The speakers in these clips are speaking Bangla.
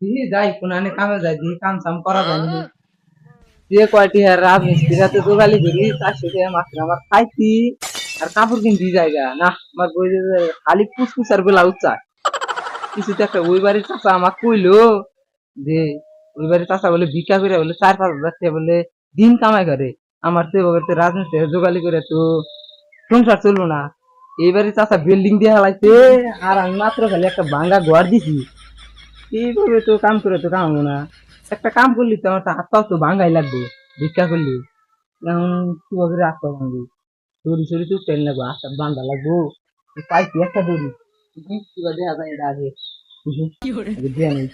দিয়ে যাই কোনানে কামে যাই দিয়ে কাম সাম করা যায় না দিয়ে কয়টি আর রাজমিস্ত্রিরা তো দোগালি করি চারশো টাকা মাত্র আমার খাইতি আর কাপড় কিনতে জায়গা না আমার বই খালি পুসপুস আর বেলা উচ্চা। কিছু তো একটা ওই বাড়ির চাষা আমার কইলো যে ওই বাড়ির চাষা বলে ভিক্ষা করে বলে চার পাঁচ হাজার টাকা বলে দিন কামাই করে। আমার তো এবার তো রাজমিস্ত্রি জোগালি করে তো সংসার চলবো না। এইবারে চাষা বিল্ডিং দিয়ে হালাইছে আর আমি মাত্র খালি একটা ভাঙ্গা ঘর দিছি। এইভাবে তো কাম করে তো কামাবো না। একটা কাম করলি তো আমার তো হাত পাও তো ভাঙ্গাই লাগবে ভিক্ষা করলি। এখন কীভাবে করে হাত পাও ভাঙবি দড়ি সরি তো তেল লাগবো হাত বান্ধা লাগবো। পাইছি একটা দড়ি? কিবা দেখা যায় এটা আগে। নেই।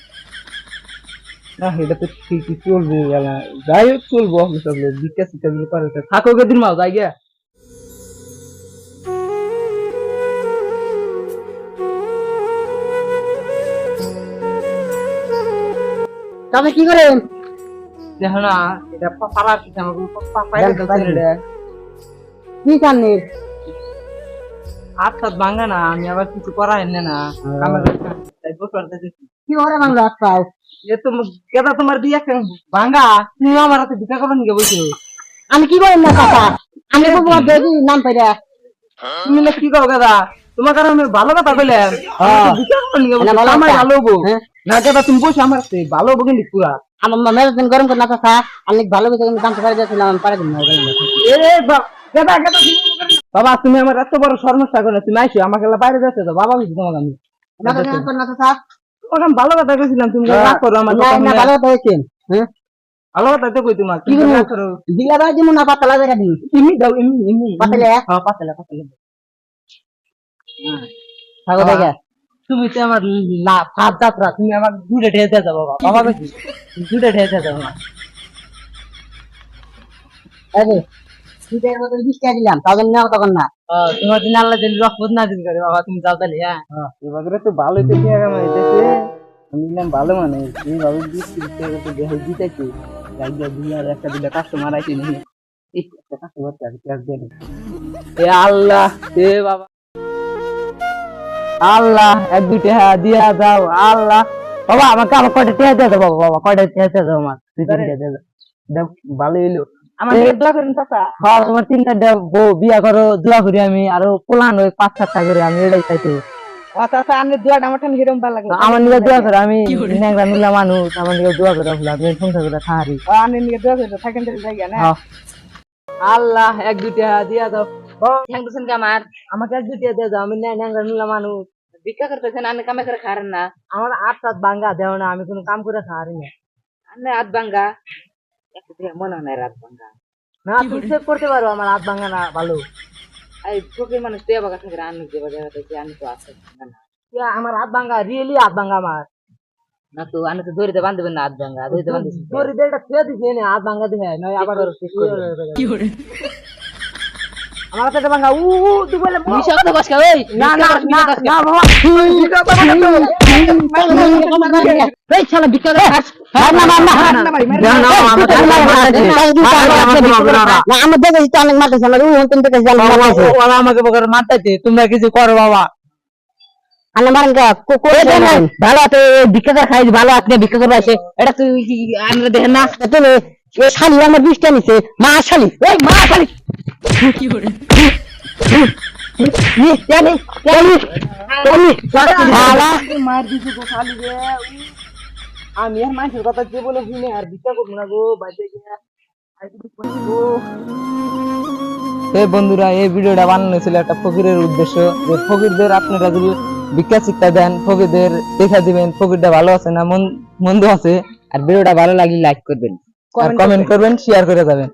না এটা তো ঠিকই চলবে যাই হোক চলবো অফিস ভিক্ষা শিক্ষা করে। থাকো কেদিন মাও যাই গিয়া। তবে কি করেন দেখো না এটা পাড়ার পিছনে আমাকে পাইরে দেখ, গেছে পাইরে। রে কি কান্নি হাত হাত ভাঙা না আমি আবার কিছু করা এনে না। কামের তাই বসে কি করে বাংলা আটকাও এ তো কেদা তোমার দিয়ে ভাঙা? তুমি আমার হাতে ভিক্ষা করো নিকে বলছো? আমি কি করেন না কথা আমি তো তোমার দেখি নাম পাইরা তুমি না কি করো কেদা? তোমার কারণে ভালো কথা কইলাম। হ্যাঁ। ভিক্ষা করো নিকে না, বলছো? আমার ভালো হব। হ্যাঁ। না তুমি বসে আমার ভালো কিন্তু পুরা। আমার মেজাজ গরম করে না কথা আমি ভালো করে কিন্তু জানতে পারি যাচ্ছিলাম আমি পারে দিন না তুমি। বাবা তুমি আমার এত বড় সমস্যা করে তুমি আইসো আমাকে বাইরে যাচ্ছে তো বাবা বলছি তোমাকে আমি। আমি ভালো কথা কইছিলাম তুমি রাগ করো আমার না ভালো কথা হয়েছেন হ্যাঁ? ভালো কথা তো কই তোমার কি করো। দিলা বাই দিমু না পাতলা জায়গা দিই এমনি দাও এমনি এমনি পাতলে? হ্যাঁ পাতলে পাতলে। থাকো দেখে তুমি তো আমার ফাঁস যাত্রা তুমি আমার দুটো ঠেতে যাব বাবা। বেশি। দুটো ঠেতে যাব। আরে তো এর বিশ টাকা দিলাম তাদের নাও তখন না। তোমার দিন আল্লাহ দিন রহমত না দিন করে বাবা তুমি যাও তাহলে হ্যাঁ। এবার তো ভালোই তো আমি ভালো মানে এইভাবে তো একটা কাস্টমার একটা কাস্টমার এ আল্লাহ এ বাবা। আল্লাহ এক দুইটা হ্যাঁ দিয়া দাও আল্লাহ। বাবা আমাকে আমার কয়টা টিয়া দিয়ে দাও বাবা কয়টা টিয়া দিয়ে দাও আমার? দুই দিয়ে দাও। ভালো এলো আমার দোয়া করেন চাচা। হ্যাঁ তোমার দেও বউ বিয়া করো দোয়া করি আমি আরও পোলান ওই পাঁচ সাতটা করে আমি এটাই চাইতে। চাচা আমি আমার ভালো দোয়া করে আমি ন্যাংরা মিলা মানুষ আমার নিকে দোয়া করে আমি সংসার করে খাহারি আমি নিয়ে দোয়া করে থাকেন জায়গা না? হ্যাঁ। আল্লাহ এক দুইটা দিয়া দাও। থ্যাংক দিছেন আমার? আমাকে এক দুইটা দিয়ে দাও আমি ন্যাং- ন্যাংরা মিলা মানুষ। ভিক্ষা করতেছেন আমি কামে করে খারেন না। আমার আট সাত ভাঙ্গা দেও না আমি কোনো কাম করে খাহারি না। আমি হাত ভাঙ্গা একটু মনে হয় না রাত ভাঙ্গা না তুমি চেক করতে পারো আমার হাত ভাঙ্গা না ভালো। এই ফকির মানুষ তুই বাগা থাকে আমি যে বাজা দেখি আমি তো আছে না না। ইয়া, আমার হাত ভাঙ্গা রিয়েলি হাত ভাঙ্গা আমার। না তো আমি তো দড়িতে বান্ধবেন না হাত ভাঙ্গা দড়িতে বান্ধিছি তোর এটা ছুঁয়ে দিছি এনে হাত ভাঙ্গা দিয়ে নয় আবার করে, ঠিক করে। আমার হাতে ভাঙ্গা উ উ তুই বলে নিশা কথা বাসকা ওই না না না না বাবা এই শালা ভিক্ষা করে খাস না না না না না আমার তো অনেক মারতেছে আমার উন তুমি দেখে জানো মারতেছে ওরা আমাকে বকার তোমরা কিছু করো বাবা আনে মারেন ভালো আছে খাই ভালো করে এটা তুই আমরা দেখেন না তুমি এ শালি আমার বিশটা নিছে মা শালি ওই মা শালি। কি করে জানি জানি জানি শালা। মার দিছি গো খালি রে আমি আর মানুষের কথা যে বলে শুনে আর বিচার করব না গো বাইরে গিয়ে এই বন্ধুরা এই ভিডিওটা বানানো ছিল একটা ফকিরের উদ্দেশ্য। যে ফকিরদের আপনারা যদি ভিক্ষা শিক্ষা দেন ফকিরদের দেখা দিবেন ফকিরটা ভালো আছে না মন মন্দ আছে আর ভিডিওটা ভালো লাগলে লাইক করবেন। কমেন্ট করবেন। শেয়ার করে যাবেন।